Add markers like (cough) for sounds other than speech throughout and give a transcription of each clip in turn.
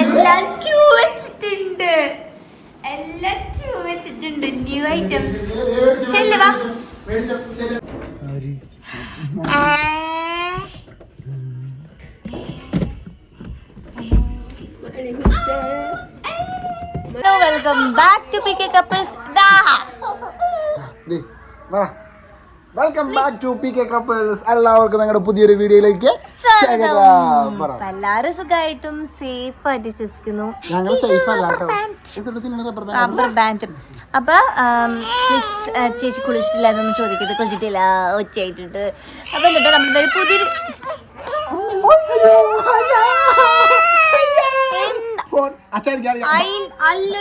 എല്ലാം ക്യൂ വെച്ചിട്ടുണ്ട്. എല്ലാം ക്യൂ വെച്ചിട്ടുണ്ട്. New items ചെല്ലുവാ welcome back to P K couples welcome back to P K couples എല്ലാവർക്കും ഞങ്ങളുടെ പുതിയൊരു വീഡിയോയിലേക്ക് സ്വാഗതം. പറ. എല്ലാരും സുഖമായിട്ടും സേഫ് ആയിട്ട് വിശ്വസിക്കുന്നു. ഞങ്ങൾ സേഫ് അല്ല റബ്ബർ ബാൻഡും അപ്പൊ മിസ് ചേച്ചി കുളിച്ചിട്ടില്ല എന്നൊന്നും ചോദിക്കരുത്. കുളിച്ചിട്ടില്ല ഒച്ചയായിട്ടുണ്ട്. അപ്പൊ എന്നിട്ട് നമ്മുടെ പുതിയൊരു അല്ല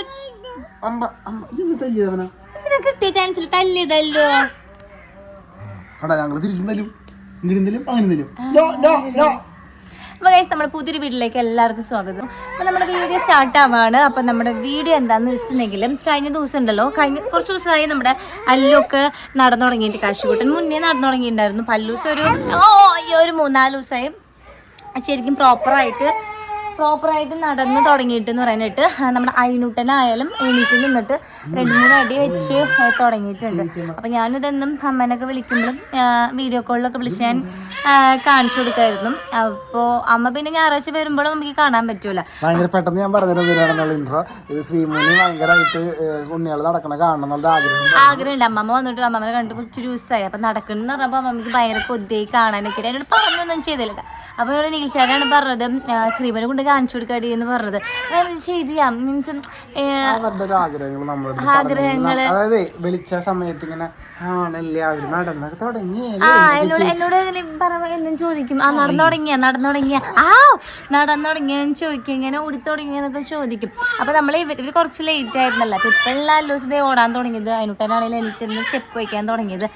കിട്ടിയ? ചാൻസിൽ തല്ലിയതല്ലോ. കടാ ഞങ്ങൾ തിരിച്ചു തരും അങ്ങനെ തല്ലും നോ നോ നോ അപ്പോൾ നമ്മുടെ പുതിയൊരു വീട്ടിലേക്ക് എല്ലാവർക്കും സ്വാഗതം. അപ്പോൾ നമ്മുടെ വീഡിയോ സ്റ്റാർട്ട് ആവാണ്. അപ്പോൾ നമ്മുടെ വീഡിയോ എന്താണെന്ന് വെച്ചിട്ടുണ്ടെങ്കിൽ കഴിഞ്ഞ ദിവസം ഉണ്ടല്ലോ കഴിഞ്ഞ കുറച്ച് ദിവസമായി നമ്മുടെ അല്ലൊക്കെ നടന്നു തുടങ്ങിയിട്ട് കാശുകൂട്ടൻ മുന്നേ നടന്നു തുടങ്ങിയിട്ടുണ്ടായിരുന്നു. പല്ലൂസം ഒരു ഒരു മൂന്നാൽ ദിവസമായി. ശരിക്കും പ്രോപ്പറായിട്ട് പ്രോപ്പറായിട്ട് നടന്ന് തുടങ്ങിയിട്ട് എന്ന് പറയാനായിട്ട് നമ്മുടെ അയിനുട്ടനായാലും എണീറ്റ് നിന്നിട്ട് രണ്ട് മൂന്ന് അടി വെച്ച് തുടങ്ങിയിട്ടുണ്ട്. അപ്പൊ ഞാനിതെന്നും അമ്മേനൊക്കെ വിളിക്കുമ്പോഴും വീഡിയോ കോളിലൊക്കെ വിളിച്ച് ഞാൻ കാണിച്ചു കൊടുക്കായിരുന്നു. അപ്പോൾ അമ്മ പിന്നെ ഞായറാഴ്ച വരുമ്പോഴും നമുക്ക് കാണാൻ പറ്റൂല. ഭയങ്കര പെട്ടെന്ന് ഞാൻ പറഞ്ഞിരുന്നില്ല ഇൻട്രോ ഇത് ശ്രീമുനി ഭയങ്കരമായിട്ട് ഉണ്ണികൾ നടക്കണ കാണണം എന്നുള്ള ആഗ്രഹം ആഗ്രഹമുണ്ട്. അമ്മമ്മ വന്നിട്ട് അമ്മമ്മനെ കണ്ട് കുറച്ച് ദിവസമായി അപ്പം നടക്കുന്ന പറഞ്ഞപ്പോൾ അമ്മമ്മക്ക് ഭയങ്കര കൊതിയായി കാണാനൊക്കെ. എന്നോട് പറഞ്ഞൊന്നും ചെയ്തില്ല. അപ്പൊ അപ്പോൾ എന്നോട് നീൽച്ചാരാണ് പറഞ്ഞത് ശ്രീമനെ കൊണ്ട് കാണിച്ചു കൊടുക്കാടി എന്ന് പറഞ്ഞത് ശരിയാ മീൻസ് ആഗ്രഹങ്ങൾ ആഗ്രഹങ്ങൾ അതായത് വിളിച്ച സമയത്ത് ഇങ്ങനെ ആണല്ലേ? അവർ നടന്നൊക്കെ തുടങ്ങി. ആ എന്നോട് എന്നോട് ഇങ്ങനെ എന്നും ചോദിക്കും. ആ നടന്നു തുടങ്ങിയ നടന്നു തുടങ്ങിയ. ആ നടന്നു തുടങ്ങിയെന്ന് ചോദിക്കും. ഇങ്ങനെ ഓടി തുടങ്ങിയെന്നൊക്കെ ചോദിക്കും. അപ്പൊ നമ്മൾ ഇവർ കുറച്ച് ലേറ്റ് ആയിരുന്നല്ലോ. അപ്പൊ ഇപ്പൊ എല്ലാ ദിവസവും ദേ ഓടാൻ തുടങ്ങിയത്. അതിനുട്ടനാണെങ്കിലും എനിക്കൊന്ന് സ്റ്റെപ്പ് വയ്ക്കാൻ തുടങ്ങിയത്.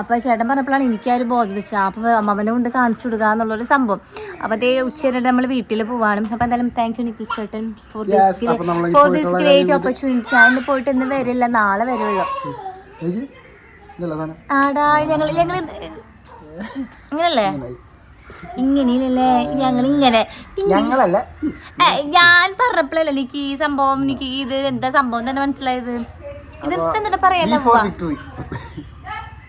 അപ്പൊ ചേട്ടൻ പറഞ്ഞപ്പോഴാണ് എനിക്ക് ആ ഒരു ബോധം വെച്ചത്. അപ്പൊ അമ്മമ്മനെ കൊണ്ട് കാണിച്ചു കൊടുക്കുക എന്നുള്ളൊരു സംഭവം. അപ്പൊ അതേ ഉച്ചവരെ നമ്മൾ വീട്ടിൽ പോവാണ്. അപ്പൊ എന്തായാലും താങ്ക് യു നിഖിൽ ചേട്ടൻ for this for this great opportunity ഞാൻ ഇന്ന് പോയിട്ട് ഇന്ന് വരില്ല. നാളെ വരുള്ളൂ ആടാ ഞങ്ങൾ ഞങ്ങൾ ഇങ്ങനല്ലേ? ഇങ്ങനെയല്ലേ ഞങ്ങൾ ഇങ്ങനെ ഞങ്ങളല്ല ഞാൻ പറഞ്ഞപ്പോഴല്ലേ എനിക്ക് ഈ സംഭവം എനിക്ക് ഇത് എന്താ സംഭവം തന്നെ മനസ്സിലായത്? ഇത് എന്താ പറയല്ല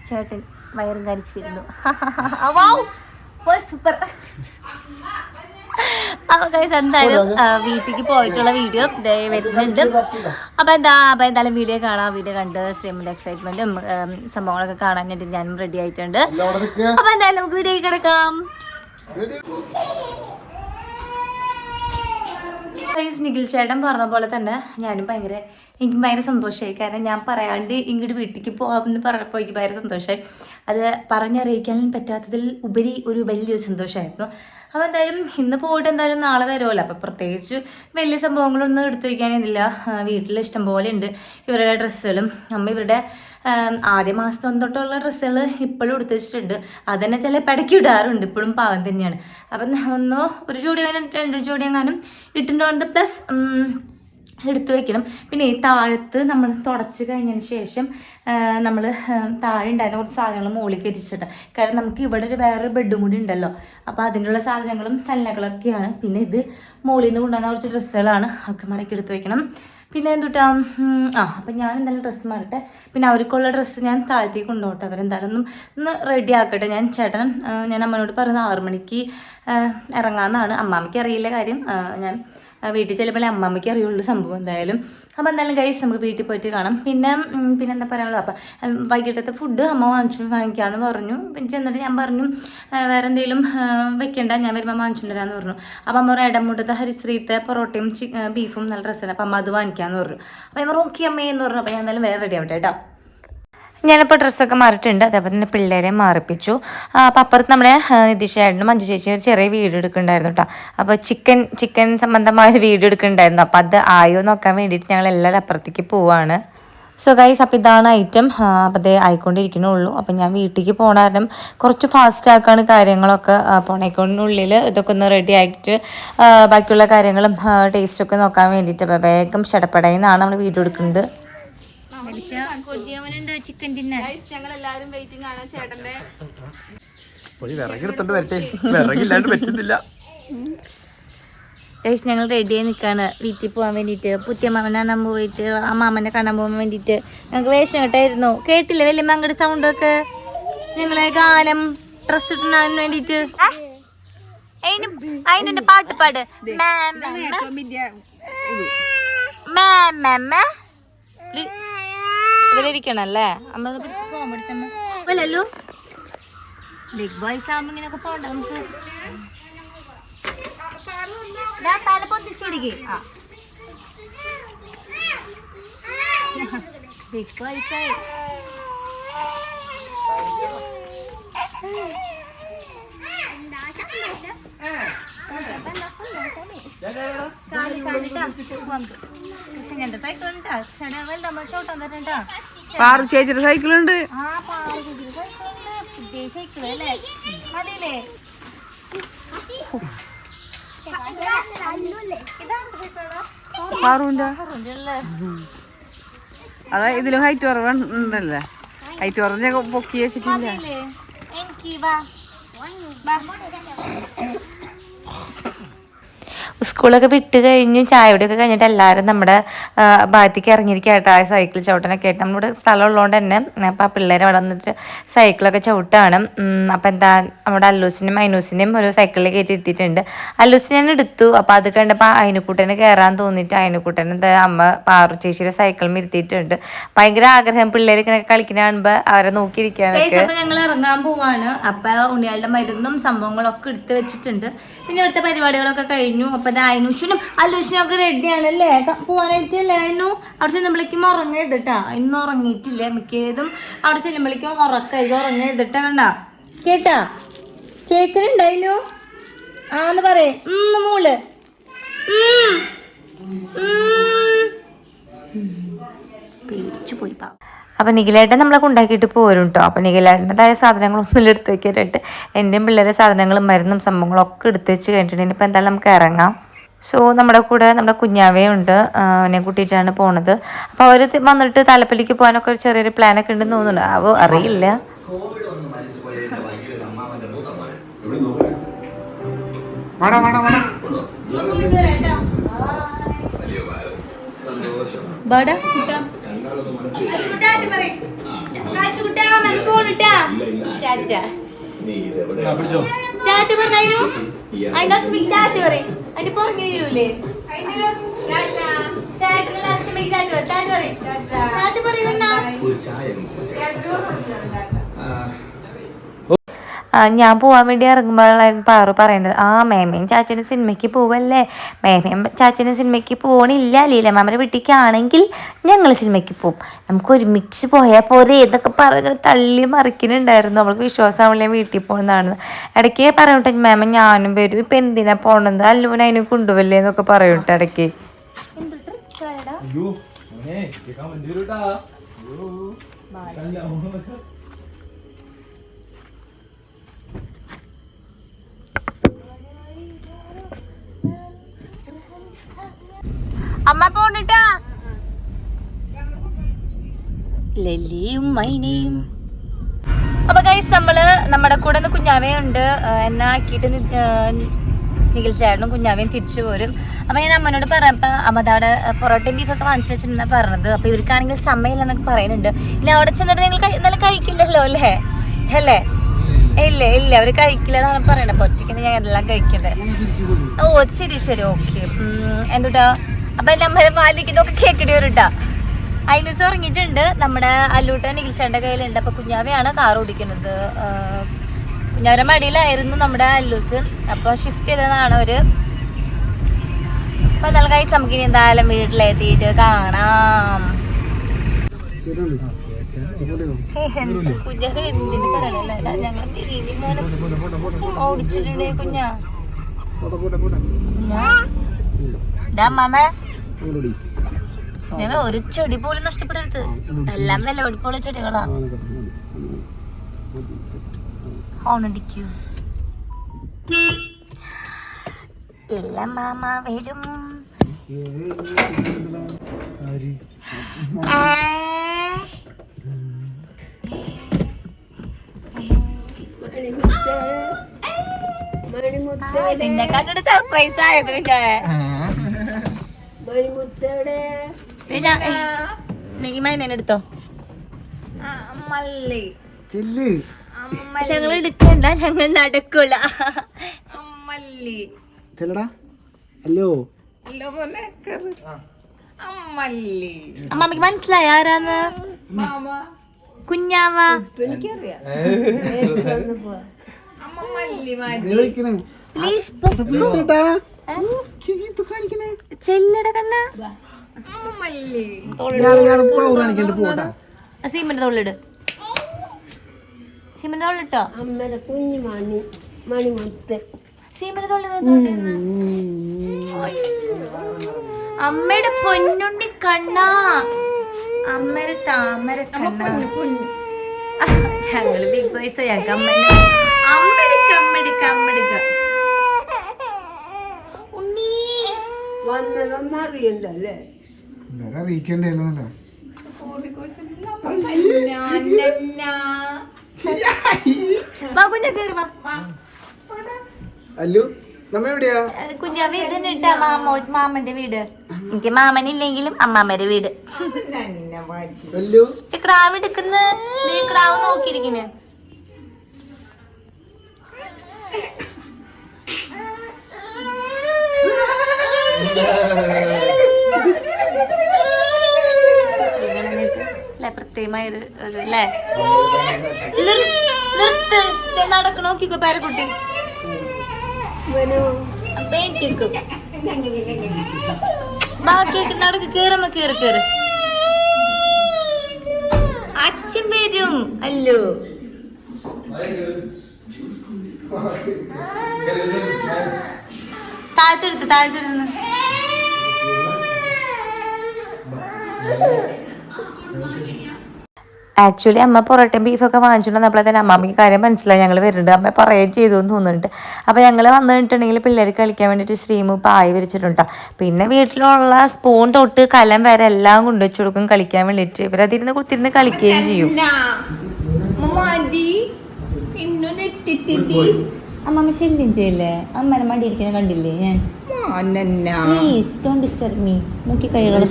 ചേട്ടൻ വയറും കരിച്ചു വരുന്നു സൂപ്പർ (laughs) അപ്പൊ ഗൈസ് എന്തായാലും വീട്ടിലേക്ക് പോയിട്ടുള്ള വീഡിയോ വരുന്നുണ്ട്. അപ്പൊ എന്താ അപ്പൊ എന്തായാലും വീഡിയോ കാണാം. വീഡിയോ കണ്ട് സ്ട്രീമിന്റെ എക്സൈറ്റ്മെന്റും സംഭവങ്ങളൊക്കെ കാണാനായിട്ട് ഞാനും റെഡി ആയിട്ടുണ്ട്. അപ്പൊ എന്തായാലും നമുക്ക് വീഡിയോ കിടക്കാം. നിഖിൽ ചേട്ടൻ പറഞ്ഞ പോലെ തന്നെ ഞാനും ഭയങ്കര എനിക്ക് ഭയങ്കര സന്തോഷമായി. കാരണം ഞാൻ പറയാണ്ട് ഇങ്ങോട്ട് വീട്ടിലേക്ക് പോകാമെന്ന് പറഞ്ഞപ്പോൾ എനിക്ക് ഭയങ്കര സന്തോഷമായി. അത് പറഞ്ഞറിയിക്കാൻ പറ്റാത്തതിൽ ഉപരി ഒരു വലിയൊരു സന്തോഷമായിരുന്നു. അപ്പോൾ എന്തായാലും ഇന്ന് പോയിട്ട് എന്തായാലും നാളെ വരുമല്ലോ അപ്പോൾ പ്രത്യേകിച്ച് വലിയ സംഭവങ്ങളൊന്നും എടുത്തു വയ്ക്കാനില്ല വീട്ടിൽ ഇഷ്ടം പോലെ ഉണ്ട്. ഇവരുടെ ഡ്രസ്സുകളും. അമ്മ ഇവരുടെ ആദ്യ മാസം തൊട്ടുള്ള ഡ്രസ്സുകൾ ഇപ്പോഴും എടുത്തു വെച്ചിട്ടുണ്ട്. അതന്നെ ചില പടക്കി ഇടാറുണ്ട്. ഇപ്പോഴും പാവം തന്നെയാണ്. അപ്പം ഒന്നോ ഒരു ജോഡി എങ്ങാനും രണ്ട് ജോഡി എങ്ങാനും ഇട്ടിട്ടുണ്ട്? പ്ലസ് എടുത്തു വെക്കണം. പിന്നെ ഈ താഴത്ത് നമ്മൾ തുടച്ച് കഴിഞ്ഞതിന് ശേഷം നമ്മൾ താഴെ ഉണ്ടായിരുന്ന കുറച്ച് സാധനങ്ങൾ മുകളിൽ കയറ്റിച്ചിട്ട് കാരണം നമുക്ക് ഇവിടെ ഒരു വേറൊരു ബെഡും കൂടി ഉണ്ടല്ലോ. അപ്പോൾ അതിനുള്ള സാധനങ്ങളും തല്ലകളൊക്കെയാണ്. പിന്നെ ഇത് മുകളിൽ നിന്ന് കൊണ്ടുവന്ന കുറച്ച് ഡ്രസ്സുകളാണ് ഒക്കെ മടക്കി എടുത്ത് വെക്കണം. പിന്നെ എന്തുട്ടാ ആ അപ്പം ഞാൻ എന്തായാലും ഡ്രസ്സ് മാറട്ടെ. പിന്നെ അവർക്കുള്ള ഡ്രസ്സ് ഞാൻ താഴത്തേക്ക് കൊണ്ടുപോട്ടെ അവരെന്തായാലും ഒന്ന് ഒന്ന് റെഡി ആക്കട്ടെ. ഞാൻ ചേട്ടൻ ഞാൻ അമ്മനോട് പറയുന്നത് ആറുമണിക്ക് ഇറങ്ങാമെന്നാണ്. അമ്മാമ്മയ്ക്ക് അറിയില്ല കാര്യം. ഞാൻ വീട്ടിൽ ചിലപ്പോൾ അമ്മമ്മയ്ക്ക് അറിയുള്ളൂ സംഭവം എന്തായാലും. അപ്പോൾ എന്തായാലും കഴിച്ച് നമുക്ക് വീട്ടിൽ പോയിട്ട് കാണാം. പിന്നെ പിന്നെ എന്താ പറയാനുള്ളത്? അപ്പം വൈകിട്ടത്തെ ഫുഡ് അമ്മ വാങ്ങിച്ചു വാങ്ങിക്കാമെന്ന് പറഞ്ഞു. പിന്നെ ചെന്നിട്ട് ഞാൻ പറഞ്ഞു വേറെ എന്തെങ്കിലും വെക്കേണ്ട ഞാൻ വരുമ്പോൾ വാങ്ങിച്ചുകൊണ്ടുവരാമെന്ന് പറഞ്ഞു. അപ്പം അമ്മ ഇടമുട്ടത്തെ ഹരിശ്രീത്തെ പൊറോട്ടയും ബീഫും നല്ല രസമാണ് അപ്പം അമ്മ അത് വാങ്ങിക്കാമെന്ന് പറഞ്ഞു. അപ്പം ഞാൻ ഓക്കെ അമ്മയെന്ന് പറഞ്ഞു. അപ്പം ഞാൻ എന്തായാലും വേറെ റെഡി ആവട്ടെ കേട്ടോ. ഞാനിപ്പോൾ ഡ്രസ്സൊക്കെ മാറിയിട്ടുണ്ട്. അതേപോലെ തന്നെ പിള്ളേരെ മാറിപ്പിച്ചു. അപ്പം അപ്പുറത്ത് നമ്മുടെ നിതിഷേട്ടനും മഞ്ജു ചേച്ചി ഒരു ചെറിയ വീഡിയോ എടുക്കുന്നുണ്ടായിരുന്നു കേട്ടോ അപ്പോൾ ചിക്കൻ ചിക്കൻ സംബന്ധമായ ഒരു വീഡിയോ എടുക്കുന്നുണ്ടായിരുന്നു. അപ്പോൾ അത് ആയോ നോക്കാൻ വേണ്ടിയിട്ട് ഞങ്ങൾ എല്ലാവരും അപ്പുറത്തേക്ക് പോവാണ്. സോ ഗൈസ് അപ്പം ഇതാണ് ഐറ്റം അപ്പം അതേ ആയിക്കൊണ്ടിരിക്കണുള്ളൂ അപ്പം ഞാൻ വീട്ടിലേക്ക് പോകണ കാരണം കുറച്ച് ഫാസ്റ്റ് ആക്കാണ് കാര്യങ്ങളൊക്കെ. പോണേക്കൊണ്ടുള്ളിൽ ഇതൊക്കെ ഒന്ന് റെഡി ആയിട്ട് ബാക്കിയുള്ള കാര്യങ്ങളും ടേസ്റ്റൊക്കെ നോക്കാൻ വേണ്ടിയിട്ട്. വേഗം നിന്നാണ് നമ്മൾ വീഡിയോ എടുക്കുന്നത്. ചിക്കൻ തിന്നാൻ ഞങ്ങൾ എല്ലാരും വെയിറ്റിംഗ് ആണ്. ചേട്ടന്റെ പോയി വിറകെടുത്തോണ്ട് വരട്ടെ. വിറകില്ലാണ്ട് പറ്റുന്നില്ല. ഗൈസ് ഞങ്ങൾ റെഡിയായി നിൽക്കുകയാണ് വീട്ടിൽ പോകാൻ വേണ്ടിയിട്ട്. പുതിയ മാമനെ കാണാൻ പോയിട്ട് ആ മാമനെ കാണാൻ പോകാൻ വേണ്ടിയിട്ട്. ഞങ്ങൾക്ക് വേഷം കേട്ടായിരുന്നു കേട്ടില്ല വലിയ അങ്ങോട്ട് സൗണ്ട് ഒക്കെ? ഞങ്ങളെ കാലം ഡ്രസ് ഇട്ടാൻ വേണ്ടിയിട്ട്. അതിനെ പാട്ട് പാട്. ഇവിടെ ഇരിക്കണല്ലേ അമ്മ പിടിച്ച് ഫോൺ പിടിച്ചമ്മ അല്ലല്ലോ. ബിഗ് ബോയ്സ് ആകുമ്പോ ഇങ്ങനെയൊക്കെ പോണ്ട നമുക്ക്? തല പൊത്തിച്ചു പിടിക്ക്. ആ. ബിഗ് ബോയ്സ് ആയി. കാലി പാറു ചേച്ചിയുടെ സൈക്കിൾ ഉണ്ട് അതാ ഇതിലും ഹൈറ്റ് കുറവുണ്ടല്ലേ? ഹൈറ്റ് കുറഞ്ഞ പൊക്കി വെച്ചിട്ടില്ല മതിയില്ലേ എനിക്ക് വാ വാ സ്കൂളൊക്കെ വിട്ട് കഴിഞ്ഞ് ചായയോടെയൊക്കെ കഴിഞ്ഞിട്ട് എല്ലാവരും നമ്മുടെ ഭാഗത്തേക്ക് ഇറങ്ങിയിരിക്കുക ആ സൈക്കിൾ ചവിട്ടാനൊക്കെ ആയിട്ട്. നമ്മുടെ സ്ഥലം ഉള്ളതുകൊണ്ട് തന്നെ അപ്പം ആ പിള്ളേരെ അവിടെ വന്നിട്ട് സൈക്കിളൊക്കെ ചവിട്ടാണ്. അപ്പം എന്താ നമ്മുടെ അല്ലൂസിനും മൈനൂസിനെയും ഒരു സൈക്കിളിൽ കയറ്റി ഇരുത്തിയിട്ടുണ്ട്. അല്ലൂസിനെ ഞാൻ എടുത്തു. അപ്പം അത് കണ്ടപ്പോൾ അയനക്കൂട്ടന് കയറാൻ തോന്നിയിട്ട് അയനക്കൂട്ടൻ എന്താ അമ്മ പാറു ചേച്ചിയുടെ സൈക്കിളും ഇരുത്തിയിട്ടുണ്ട്. ഭയങ്കര ആഗ്രഹം പിള്ളേരൊക്കെ കളിക്കുന്ന കാണുമ്പോൾ അവരെ നോക്കിയിരിക്കാനൊക്കെ. ഞങ്ങൾ ഇറങ്ങാൻ പോവാണ്. അപ്പം ഉണ്ണിയാളുടെ മരുന്നും സംഭവങ്ങളൊക്കെ എടുത്ത് വെച്ചിട്ടുണ്ട്. പിന്നെ ഇവിടുത്തെ പരിപാടികളൊക്കെ കഴിഞ്ഞു. അപ്പൊ ഇത് അയനുഷനും അല്ലൂഷനും ഒക്കെ റെഡിയാണ് അല്ലേ പോവാനായിട്ട് അയനു അവിടെ ചെല്ലുമ്പോഴേക്കും ഉറങ്ങരുത് കേട്ടാ ഇന്ന് ഉറങ്ങിയിട്ടില്ല മിക്കതും അവിടെ ചെല്ലുമ്പോഴേക്കും ഉറക്കായിരിക്കും ഉറങ്ങരുത് കേട്ടാ? കണ്ട അതിനു ആന്ന് പറയേ. മൂൾ. പേടിച്ചു പോയി പാവം. അപ്പം നിഖിലേട്ടൻ നമ്മളൊക്കെ ഉണ്ടാക്കിയിട്ട് പോരും കേട്ടോ അപ്പം നിഖിലേട്ടന്റെതായ സാധനങ്ങളൊന്നും എടുത്ത് വെക്കാനായിട്ട് എന്റെയും പിള്ളേരെ സാധനങ്ങളും മരുന്നും സംഭവങ്ങളും ഒക്കെ എടുത്ത് വെച്ച് കഴിഞ്ഞിട്ടുണ്ടെങ്കിൽ ഇപ്പം എന്തായാലും നമുക്ക് ഇറങ്ങാം. സോ നമ്മുടെ കൂടെ നമ്മുടെ കുഞ്ഞാവേ ഉണ്ട്. അവനെ കൂട്ടിയിട്ടാണ് പോണത്. അപ്പോൾ അവർ വന്നിട്ട് താലപ്പള്ളിക്ക് പോകാനൊക്കെ ഒരു ചെറിയൊരു പ്ലാൻ ഒക്കെ ഉണ്ടെന്ന് തോന്നുന്നുണ്ട്. അവ അറിയില്ല. വാടാ വാടാ വാടാ ബടാ കുട്ടാ ഞാൻ പോവാൻ വേണ്ടി ഇറങ്ങുമ്പോഴാണ് പാറു പറയുന്നത് ആ മേമയും ചാച്ചനും സിനിമയ്ക്ക് പോവല്ലേ? മേമയും ചാച്ചനും സിനിമയ്ക്ക് പോകണില്ല ലീലമാമയുടെ വീട്ടിലേക്കാണെങ്കിൽ ഞങ്ങൾ സിനിമയ്ക്ക് പോവും. നമുക്ക് ഒരുമിച്ച് പോയാൽ പോരെ എന്നൊക്കെ പറഞ്ഞ് തള്ളി മറിക്കുന്നുണ്ടായിരുന്നു. അവൾക്ക് വിശ്വാസമാവില്ല വീട്ടിൽ പോകുന്നതാണ് ഇടയ്ക്ക് പറയട്ടെ മേമ ഞാനും വരും. ഇപ്പം എന്തിനാ പോകണത് അല്ലൂന് അതിന് കൊണ്ടുപോവല്ലേ എന്നൊക്കെ പറയട്ടെ ഇടയ്ക്ക്. അയ്യോ അമ്മ പോണിട്ടാ ലല്ലിയും മൈനയും. അപ്പൊ ഗൈസ് നമ്മൾ നമ്മുടെ കൂടെ നിന്ന് കുഞ്ഞാവയുണ്ട് എന്നെ ആക്കിയിട്ട് നികിൽച്ചായിരുന്നു നിഖിൽ ചേട്ടനും കുഞ്ഞാവയും തിരിച്ചു പോരും. അപ്പൊ ഞാൻ അമ്മനോട് പറഞ്ഞപ്പോ അമ്മതാടെ പൊറോട്ടയും ബീഫൊക്കെ വാങ്ങിച്ചു വെച്ചിട്ടാ പറഞ്ഞത്. അപ്പൊ ഇവർക്കാണെങ്കിൽ സമയമില്ലെന്നൊക്കെ പറയുന്നുണ്ട്. ഇനി അവിടെ ചെന്നിട്ട് നിങ്ങൾ ഇന്നലെ കഴിക്കില്ലല്ലോ അല്ലേ? അല്ലേ? ഇല്ല ഇല്ല അവർ കഴിക്കില്ല എന്നാണ് പറയണത്. അപ്പൊ ഒറ്റയ്ക്കാണ് ഞാൻ എല്ലാം കഴിക്കണ്ടേ? ഓ ശരി ശരി ഓക്കെ. എന്തുട്ടാ? അപ്പൊ എന്റെ അമ്മയുടെ പാലിക്ക് ഇതൊക്കെ കേൾക്കേണ്ടി വരും കേട്ടാ ഉറങ്ങിയിട്ടുണ്ട്. നമ്മുടെ അല്ലൂട്ടൻ നികിൽച്ചേന്റെ കയ്യിലുണ്ട്. അപ്പൊ കുഞ്ഞാവയാണ് കാർ ഓടിക്കുന്നത്. കുഞ്ഞാവരുടെ മടിയിലായിരുന്നു നമ്മുടെ അല്ലൂസ്. അപ്പൊ ഷിഫ്റ്റ് ചെയ്തതാണ് അവർ. അപ്പൊ നല്ല കൈസ് നമുക്ക് ഇനി എന്തായാലും വീട്ടിലെത്തിയിട്ട് കാണാം. കുഞ്ഞാവ് എന്തിനു പറയണല്ലേ? ഞങ്ങൾ ഓടിച്ചിട്ടുണ്ടേ കുഞ്ഞാ. ഞാൻ ഒരു ചെടി പോലും നഷ്ടപ്പെടരുത്. എല്ലാം നല്ല വെടിപ്പുള്ള ചെടികളാ. ഹോണടിക്കൂ ഇല്ല മാമ വരും. നിന്നെ കണ്ടിട്ട് സർപ്രൈസ് ആയത് പിന്നെ എടുത്തോ? ഞങ്ങൾ എടുക്കണ്ട ഞങ്ങൾ നടക്കൂല. ചെല്ലടാ. ഹലോ അമ്മമ്മക്ക് മനസ്സിലായ ആരാന്ന്? കുഞ്ഞാവ. പ്ലീസ് ചെല്ലട കണ്ണ. സീമന്റെ തോളിലിട്. സീമന്റെ തോളിലിട്ടോ? അമ്മയുടെ കുഞ്ഞു മണി മണിമുത്ത് സീമന്റെ തോളിൽ അമ്മയുടെ പൊന്നുണ്ടി കണ്ണ. അമ്മയുടെ താമര കണ്ണ. ഞങ്ങൾ ബിഗ് ബോയ്സ് ഞങ്ങൾക്ക് അമ്മടിക്ക അമ്മടിക്ക ഉണ്ണി വന്നതൊന്നും അറിയണ്ടല്ലേ? അല്ലു നമ്മ എവിടെയാ? മാമോ മാമന്റെ വീട്? എനിക്ക് മാമനില്ലെങ്കിലും അമ്മാമ്മയുടെ വീട്. ഈ ക്രാവ് എടുക്കുന്ന നീ ക്രാവ് നോക്കിയിരിക്കുന്നു. അല്ലെ പ്രത്യേകമായ ഒരു ഒരു അല്ലേ? നിർ- നിർത്ത് നടക്കണ നോക്കിക്കോ പേരക്കുട്ടി. പേറ്റിക്കും ബാക്കിയൊക്കെ നടക്ക് കേറമ്മ കേറി കേറ്. അച്ഛൻ വരും. അല്ലോ. താഴ്ത്തെടുത്ത് താഴത്തെടുത്ത് ആക്ച്വലി അമ്മ പൊറോട്ടയും ബീഫൊക്കെ വാങ്ങിച്ചുകൊണ്ട് വന്നപ്പോൾ തന്നെ അമ്മാമ്മയ്ക്ക് കാര്യം മനസ്സിലായി. ഞങ്ങൾ വരുന്നുണ്ട്. അമ്മ പറയുകയും ചെയ്തു എന്ന് തോന്നുന്നുണ്ട്. അപ്പോൾ ഞങ്ങൾ വന്നിട്ടുണ്ടെങ്കിൽ പിള്ളേർ കളിക്കാൻ വേണ്ടിയിട്ട് സ്ട്രീം പായി വിരിച്ചിട്ടുണ്ട്. പിന്നെ വീട്ടിലുള്ള സ്പൂൺ തൊട്ട് കലം വരെ എല്ലാം കൊണ്ടുവച്ചു കൊടുക്കും കളിക്കാൻ വേണ്ടിയിട്ട്. ഇവരതിരുന്ന് കുത്തിരുന്ന് കളിക്കുകയും ചെയ്യും. ശല്യം ചെയ്യില്ലേ? അമ്മനെ മടിയിരിക്കുന്ന കണ്ടില്ലേ ഞാൻ? പ്ലീസ് ഡോണ്ട് ഡിസ്റ്റർബ് മീ മുക്കി കൈകളുടെ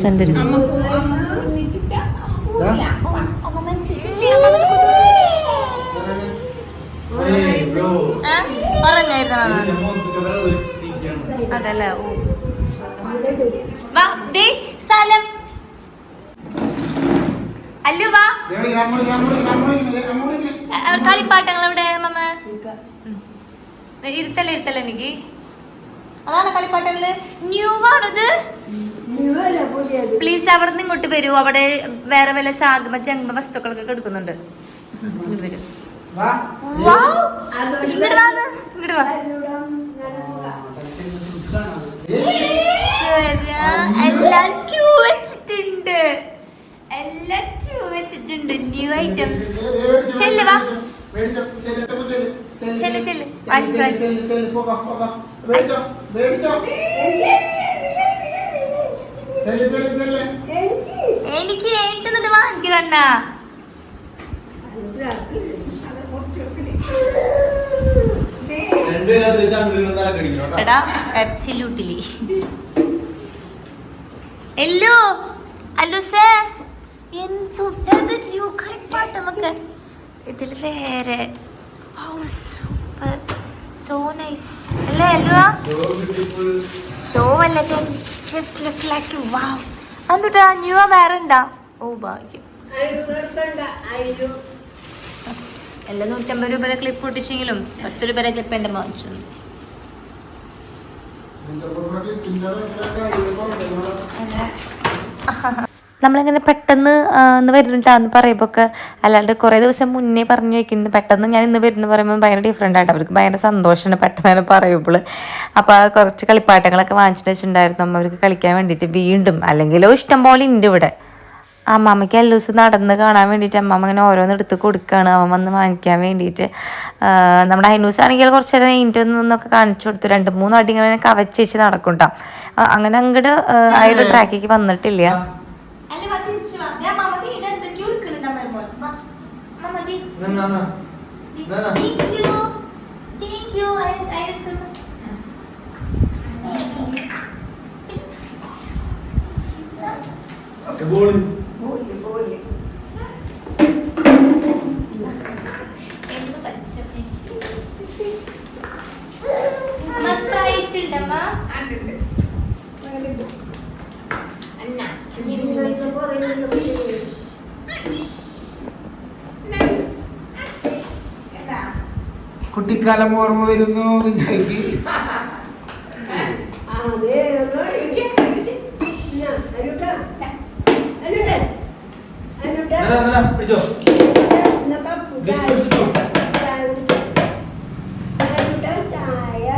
സെന്ററിൽ അതല്ല ഓ. വാ ദേ സ്ഥലം. അല്ലു വാ. കളിപ്പാട്ടങ്ങൾ എവിടെ മമ്മ ഇരുത്തല്ല ഇരുത്തല്ല എനിക്ക്? അതാണ് കളിപ്പാട്ടങ്ങൾ. ന്യൂ ആണിത് പ്ലീസ് അവിടെ നിന്ന് ഇങ്ങോട്ട് വരൂ. അവിടെ വേറെ വല്ല സാഗമ ജംഗമ വസ്തുക്കളൊക്കെ കൊടുക്കുന്നുണ്ട്. ഇങ്ങോട്ട് വരൂ! ഇങ്ങോട്ട് വാ. ഇങ്ങോട്ട് വാ. എല്ലാം ക്യൂ വെച്ചിട്ടുണ്ട്. എല്ലാം ക്യൂ വെച്ചിട്ടുണ്ട്. ന്യൂ ഐറ്റംസ് ചെല്ല് വാ. ചെല്ല് ചെല്ല്. വാങ്ങിച്ചു വാങ്ങിച്ചു എനിക്ക്? ഏറ്റുന്നിട്ട് വാങ്ങിക്കണ്ട എടാ അബ്സല്യൂട്ട്ലി എല്ലോ അല്ലോ സേ എന്തുട്ടത്? കളിപ്പാട്ട് നമുക്ക് ഇതിൽ വേറെ. സൂപ്പർ സോ നൈസ് അല്ലേ അല്ലുവാ ഷോ അല്ല ജസ്റ്റ് ലുക്ക് ലൈക്ക് വാവ് എന്തുട്ടാ ന്യൂ വേറെ ഉണ്ടാ? ഓ ഭാഗ്യം. എല്ലാ നൂറ്റമ്പത് രൂപയുടെ ക്ലിപ്പ് ഒട്ടിച്ചെങ്കിലും പത്ത് രൂപയുടെ ക്ലിപ്പ് എന്റെ വാങ്ങിച്ചു (laughs) (laughs) നമ്മളിങ്ങനെ പെട്ടെന്ന് ഇന്ന് വരുന്നുണ്ടാന്ന് പറയുമ്പോൾ ഒക്കെ അല്ലാണ്ട് കുറേ ദിവസം മുന്നേ പറഞ്ഞു വെക്കുന്നത് പെട്ടെന്ന് ഞാൻ ഇന്ന് വരുന്നു പറയുമ്പോൾ ഭയങ്കര ഡിഫറെന്റ് ആയിട്ട് അവർക്ക് ഭയങ്കര സന്തോഷമാണ് പെട്ടെന്ന് പറയുമ്പോൾ. അപ്പോൾ കുറച്ച് കളിപ്പാട്ടങ്ങളൊക്കെ വാങ്ങിച്ചിട്ട് വെച്ചിട്ടുണ്ടായിരുന്നു. അമ്മ അവർക്ക് കളിക്കാൻ വേണ്ടിയിട്ട് വീണ്ടും. അല്ലെങ്കിലോ ഇഷ്ടം പോലെ ഉണ്ട് ഇവിടെ. അമ്മാമ്മയ്ക്ക് എല്ലാ ദിവസം നടന്ന് കാണാൻ വേണ്ടിയിട്ട് അമ്മാമ്മ ഇങ്ങനെ ഓരോന്ന് എടുത്ത് കൊടുക്കുകയാണ് അവൻ വന്ന് വാങ്ങിക്കാൻ വേണ്ടിയിട്ട്. നമ്മുടെ ഹൈനൂസ് ആണെങ്കിൽ കുറച്ച് നേരം നീറ്റ് നിന്നൊക്കെ കാണിച്ചു കൊടുത്തു. രണ്ട് മൂന്ന് അടി ഇങ്ങനെ കവച്ചേച്ച് വെച്ച് നടക്കുണ്ടാ അങ്ങനെ അങ്ങോട്ട് ആ ഒരു ട്രാക്കിലേക്ക് വന്നിട്ടില്ല. കുഞ്ഞു അയൽ- അയൽത്ത് എന്ത് കുട്ടിക്കാലം ഓർമ്മ വരുന്നു അനുട്ടാ. പിടിച്ചോ എന്നാ പപ്പു Just ചായ പിടിച്ചോ. ചായ കുടിച്ചോ. അനുട്ടാ ചായ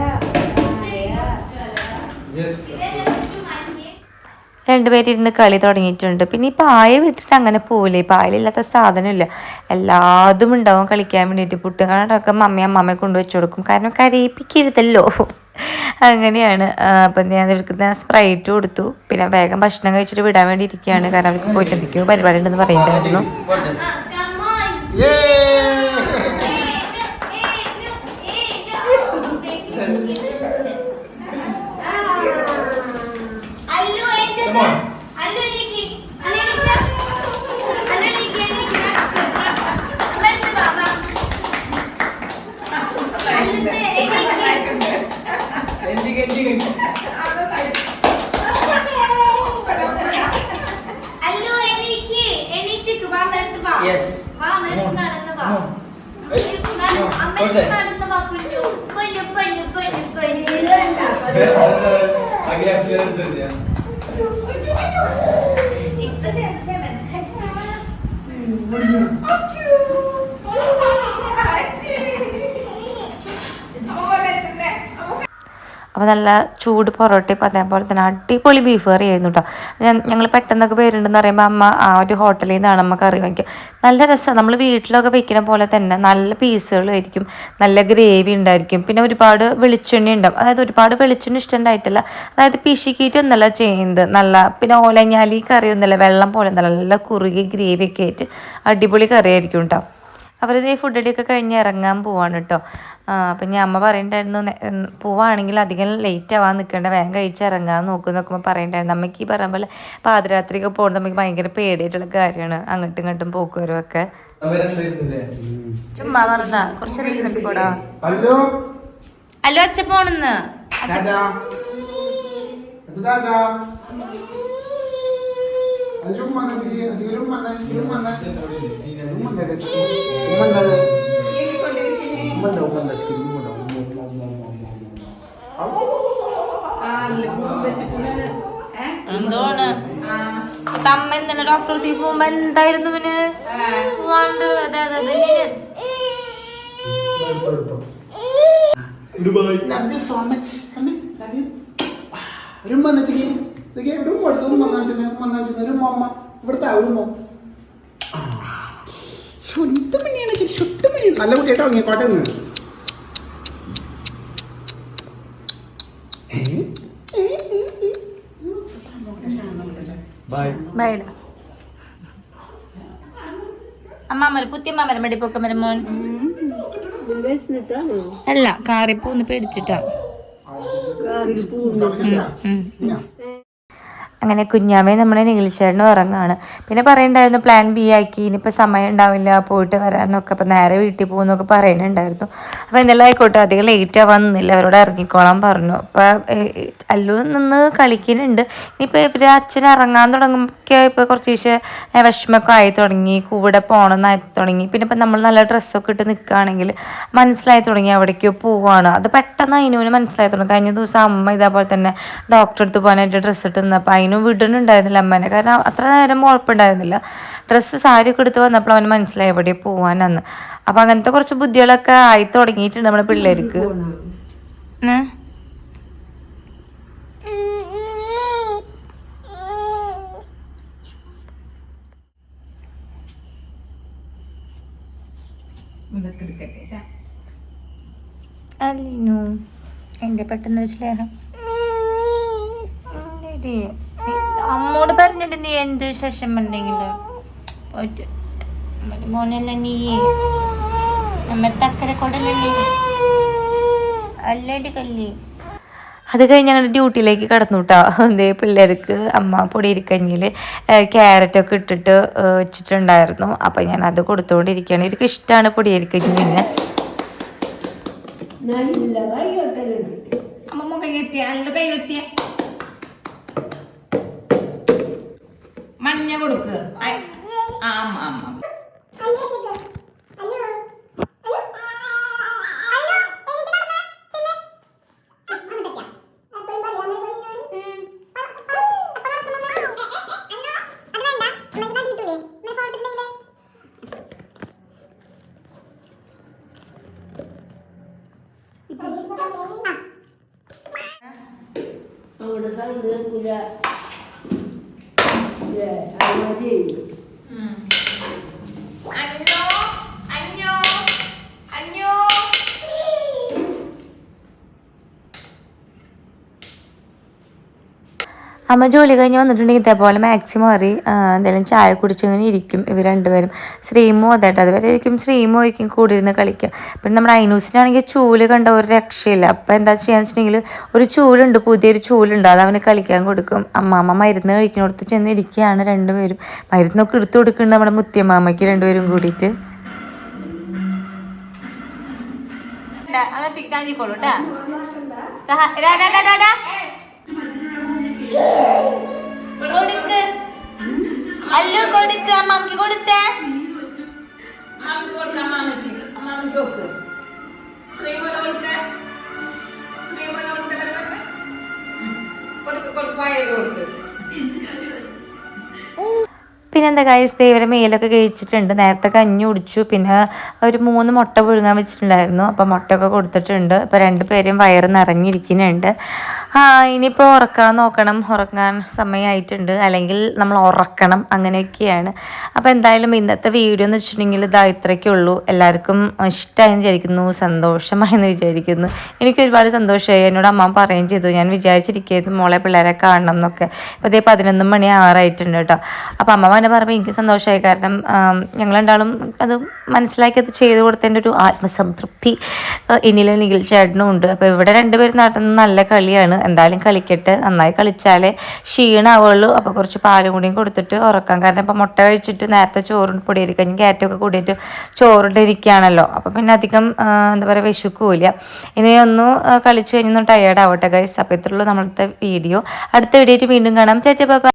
ചായ യെസ് രണ്ടുപേരും ഇരുന്ന് കളി തുടങ്ങിയിട്ടുണ്ട്. പിന്നെ ഈ പായ വിട്ടിട്ട് അങ്ങനെ പോവില്ല ഈ പായലില്ലാത്ത സാധനമില്ല. എല്ലാതും ഉണ്ടാവും കളിക്കാൻ വേണ്ടിയിട്ട്. പുട്ടും കാണാട്ടൊക്കെ മമ്മി അമ്മമ്മയെ കൊണ്ട് വെച്ച് കൊടുക്കും. കാരണം കരയിപ്പിക്കരുതല്ലോ. അങ്ങനെയാണ്. അപ്പം ഞാൻ ഇവർക്ക് സ്പ്രൈറ്റ് കൊടുത്തു. പിന്നെ വേഗം ഭക്ഷണം കഴിച്ചിട്ട് വിടാൻ വേണ്ടി ഇരിക്കുകയാണ് കാരണം അവർക്ക് പോയിട്ട് എന്തൊക്കെയോ പരിപാടി ഉണ്ടെന്ന് പറയുന്നുണ്ടായിരുന്നു അല്ലു ഏറ്റത് Come on. അല്ലു എനിക്ക് അല്ലു എനിക്ക് അല്ലു എനിക്ക് എനിക്ക് അമ്മടുത്ത് ബാബാ അല്ലു സേ എനിക്ക് അല്ലു എനിക്ക് എനിക്ക് ബാബടുത്ത് ബാ ബാ അമ്മടുത്ത് നടന്ന് ബാ അമ്മടുത്ത് നടന്ന് ബാ കുഞ്ഞു കുഞ്ഞു കുഞ്ഞു കുഞ്ഞു കുഞ്ഞു ഇപ്പൊ ചേർത്തേ അപ്പോൾ നല്ല ചൂട് പൊറോട്ടയും അതേപോലെ തന്നെ അടിപൊളി ബീഫ് കറി ആയിരുന്നു കേട്ടോ ഞങ്ങൾ പെട്ടെന്നൊക്കെ പേരുണ്ടെന്ന് പറയുമ്പോൾ അമ്മ ആ ഒരു ഹോട്ടലിൽ നിന്നാണ് അമ്മ കറി വാങ്ങിക്കുക. നല്ല രസമാണ് നമ്മൾ വീട്ടിലൊക്കെ വയ്ക്കുന്ന പോലെ തന്നെ നല്ല പീസുകളായിരിക്കും നല്ല ഗ്രേവി ഉണ്ടായിരിക്കും. പിന്നെ ഒരുപാട് വെളിച്ചെണ്ണ ഉണ്ടാവും. അതായത് ഒരുപാട് വെളിച്ചെണ്ണ ഇഷ്ടമുണ്ടായിട്ടില്ല അതായത് പിശുക്കിയിട്ടൊന്നല്ല ചെയ്യുന്നത്. നല്ല പിന്നെ ഓലഞ്ഞാലി കറി ഒന്നല്ല വെള്ളം പോലെ നല്ല കുറുകി ഗ്രേവി ഒക്കെ ആയിട്ട് അടിപൊളി കറിയായിരിക്കും കേട്ടോ അവരിത് ഈ ഫുഡ് അടിയൊക്കെ കഴിഞ്ഞ് ഇറങ്ങാൻ പോവാണ് കേട്ടോ അപ്പം ഞാൻ അമ്മ പറയണ്ടായിരുന്നു പോവാണെങ്കിൽ അധികം ലേറ്റ് ആവാൻ നിൽക്കേണ്ട വേഗം കഴിച്ച് ഇറങ്ങാൻ നോക്കും നോക്കുമ്പോൾ പറയണ്ടായിരുന്നു. അമ്മയ്ക്ക് ഈ പറയാൻ പോലെ പാതിരാത്രിയൊക്കെ പോകുന്നത് നമുക്ക് ഭയങ്കര പേടിയായിട്ടുള്ള കാര്യമാണ് അങ്ങോട്ടും ഇങ്ങോട്ടും പോക്കുവരും ഒക്കെ ചുമ്മാ പറഞ്ഞ കുറച്ച് ഇരുന്നിട്ട് പോടാ ഹലോ? അല്ലോ അച്ഛ എന്തോണ്? അമ്മ എന്താണ് ഡോക്ടർ അടുത്തേക്ക് പോകുമ്പോ എന്തായിരുന്നു ഇവന്? പോവാണ്ട്. അതെ അതെ അതെ love you so much love you ഒരു ഇതൊക്കെ അച്ഛന് ഉമ്മ അച്ഛന് ഒരു ഉമ്മ അമ്മ ഇവിടുത്തെ ഒരു ഉമ്മ നല്ല കുട്ടിയായിട്ട് ബൈ ബൈഡ അമ്മാമര പുത്തിയമ്മാമര മടിപ്പൊക്കമര മോൻ അല്ല കാറിപ്പൂന്ന് പേടിച്ചിട്ടാ അങ്ങനെ കുഞ്ഞാമേ നമ്മുടെ നികിൽച്ചേട്ടനും ഉറങ്ങാണ്. പിന്നെ പറയണ്ടായിരുന്നു പ്ലാൻ ബി ആക്കി ഇനിയിപ്പോൾ സമയം ഉണ്ടാവില്ല പോയിട്ട് വരാമെന്നൊക്കെ അപ്പം നേരെ വീട്ടിൽ പോകുന്നൊക്കെ പറയുന്നുണ്ടായിരുന്നു അപ്പോൾ എന്തെല്ലാം ആയിക്കോട്ടെ അധികം ലേറ്റ് ആവാൻ നിന്നില്ല അവരോട് ഇറങ്ങിക്കോളാൻ പറഞ്ഞു. അപ്പോൾ അല്ലു നിന്ന് കളിക്കുന്നുണ്ട്. ഇനിയിപ്പോൾ ഇവർ അച്ഛൻ ഇറങ്ങാൻ തുടങ്ങുമ്പോൾ ഇപ്പോൾ കുറച്ച് ദിവസം വിഷമമൊക്കെ ആയി തുടങ്ങി. കൂടെ പോകണമെന്നായി തുടങ്ങി. പിന്നെ ഇപ്പം നമ്മൾ നല്ല ഡ്രസ്സൊക്കെ ഇട്ട് നിൽക്കുകയാണെങ്കിൽ മനസ്സിലായി തുടങ്ങി അവിടേക്കോ പോവാണ്. അത് പെട്ടെന്ന് അതിനൂന് മനസ്സിലായി തുടങ്ങി. കഴിഞ്ഞ ദിവസം അമ്മ ഇതേപോലെ തന്നെ ഡോക്ടറെ അടുത്ത് പോകാനായിട്ട് ഡ്രസ്സ് ഇട്ട് നിന്നപ്പോൾ അതിനും വിടുന്നുണ്ടായിരുന്നില്ല അമ്മേനെ. കാരണം അത്ര നേരം ഉറപ്പുണ്ടായിരുന്നില്ല ഡ്രസ്സ് സാരി ഒക്കെ എടുത്ത് വന്നപ്പോൾ അവന് മനസ്സിലായി എവിടെ പോവാനെന്ന്. അപ്പം അങ്ങനത്തെ കുറച്ച് ബുദ്ധികളൊക്കെ ആയി തുടങ്ങിയിട്ടുണ്ട് നമ്മുടെ പിള്ളേർക്ക്? അല്ലിനു എന്റെ പെട്ടെന്ന് എടി, നീ അമ്മോട് പറഞ്ഞിട്ട് നീ എന്ത് വിശേഷം ഉണ്ടെങ്കിലും? പോയിട്ട് നമ്മുടെ മോനല്ല നീ? നമ്മ തക്കര കൊടല്ലേ അല്ലേ അല്ലടി കല്ലി. അത് കഴിഞ്ഞ് ഞങ്ങൾ ഡ്യൂട്ടിയിലേക്ക് കടന്നു കേട്ടോ എന്തേ പിള്ളേർക്ക് അമ്മ പൊടിയിരിക്കഞ്ഞിൽ ക്യാരറ്റൊക്കെ ഇട്ടിട്ട് വെച്ചിട്ടുണ്ടായിരുന്നു. അപ്പം ഞാൻ അത് കൊടുത്തുകൊണ്ടിരിക്കുകയാണ് ഇവർക്ക് ഇഷ്ടമാണ് പൊടിയിരിക്കഞ്ഞി പിന്നെ നല്ല കൈയൊട്ടലുണ്ട് അമ്മമ്മ കൈയെത്തിയ നല്ല മഞ്ഞ കൊടുക്ക്. ആ, അമ്മ അമ്മ. അവിടെ 对，还有个电影。嗯。അമ്മ ജോലി കഴിഞ്ഞ് വന്നിട്ടുണ്ടെങ്കിൽ ഇതേപോലെ മാക്സിമം അറി എന്തെങ്കിലും ചായ കുടിച്ചിങ്ങനെ ഇരിക്കും ഇവർ രണ്ടുപേരും. ശ്രീമോ അതായിട്ട് അതുവരെ ഇരിക്കും ശ്രീമോ ആയിരിക്കും കൂടി ഇരുന്ന് കളിക്കുക. പിന്നെ നമ്മുടെ ഐനൂസിനാണെങ്കിൽ ചൂൽ കണ്ട ഒരു രക്ഷയില്ല. അപ്പം എന്താ ചെയ്യാന്ന് വെച്ചിട്ടുണ്ടെങ്കിൽ ഒരു ചൂലുണ്ട് പുതിയൊരു ചൂലുണ്ട്. അത് അവന് കളിക്കാൻ കൊടുക്കും. അമ്മാമ്മ മരുന്ന് കഴിക്കുന്നിടത്ത് ചെന്ന് ഇരിക്കുകയാണ് രണ്ടുപേരും. മരുന്നൊക്കെ എടുത്തു കൊടുക്കുന്നുണ്ട് നമ്മുടെ മുത്തിയമ്മാമ്മയ്ക്ക് രണ്ടുപേരും കൂടിയിട്ട്. അങ്ങനെ സഹ ഡാ. കൊടുക്ക്. അല്ലു കൊടുക്ക് അമ്മയ്ക്ക് കൊടുത്തേ. കൊടുക്ക് കൊടുക്ക്. കൊടുക്ക്. പിന്നെ എന്താ കാര്യം ദൈവരെ മേലൊക്കെ കഴിച്ചിട്ടുണ്ട്. നേരത്തെ കഞ്ഞി കുടിച്ചു. പിന്നെ ഒരു മൂന്ന് മുട്ട പുഴുങ്ങാൻ വെച്ചിട്ടുണ്ടായിരുന്നു. അപ്പോൾ മുട്ടയൊക്കെ കൊടുത്തിട്ടുണ്ട്. ഇപ്പം രണ്ട് പേരും വയറ് നിറഞ്ഞിരിക്കുന്നുണ്ട്. ആ ഇനിയിപ്പോൾ ഉറക്കാൻ നോക്കണം. ഉറങ്ങാൻ സമയമായിട്ടുണ്ട് അല്ലെങ്കിൽ നമ്മൾ ഉറക്കണം. അങ്ങനെയൊക്കെയാണ്. അപ്പോൾ എന്തായാലും ഇന്നത്തെ വീഡിയോ എന്ന് വെച്ചിട്ടുണ്ടെങ്കിൽ ഇതാ ഉള്ളൂ. എല്ലാവർക്കും ഇഷ്ടമായെന്ന് വിചാരിക്കുന്നു. സന്തോഷമായെന്ന് വിചാരിക്കുന്നു. എനിക്ക് ഒരുപാട് സന്തോഷമായി. എന്നോട് അമ്മ പറയുകയും ചെയ്തു. ഞാൻ വിചാരിച്ചിരിക്കുന്നു മോളെ പിള്ളേരെ കാണണം എന്നൊക്കെ. ഇപ്പോൾ അതേ പതിനൊന്ന് മണി ആറായിട്ടുണ്ട് കേട്ടോ. അപ്പോൾ അമ്മ തന്നെ പറയുമ്പോൾ എനിക്ക് സന്തോഷമായി. കാരണം ഞങ്ങളെന്താളും അത് മനസ്സിലാക്കി അത് ചെയ്തു കൊടുത്തതിന്റെ ഒരു ആത്മസംതൃപ്തി ഇനിയിലും നികിൽ ചേട്ടനും ഉണ്ട്. അപ്പോൾ ഇവിടെ രണ്ടുപേരും നടത്തുന്ന നല്ല കളിയാണ്. എന്തായാലും കളിക്കട്ടെ. നന്നായി കളിച്ചാലേ ക്ഷീണാവുള്ളൂ. അപ്പോൾ കുറച്ച് പാലും കൂടിയും കൊടുത്തിട്ട് ഉറക്കാം. കാരണം ഇപ്പോൾ മുട്ട കഴിച്ചിട്ട് നേരത്തെ ചോറും പൊടിയിരിക്കഞ്ഞും കയറ്റമൊക്കെ കൂടിയിട്ട് ചോറിട്ടിരിക്കുകയാണല്ലോ അപ്പോൾ പിന്നെ അധികം എന്താ പറയുക വിശുക്കൂല ഇനി ഒന്ന് കളിച്ച് കഴിഞ്ഞൊന്ന് ടയേർഡ് ആവട്ടെ ഗൈസ് അപ്പോൾ ഇത്രയുള്ളൂ നമ്മളത്തെ വീഡിയോ. അടുത്ത വീഡിയോ വീണ്ടും കാണാം. ചേച്ചി പാപ്പ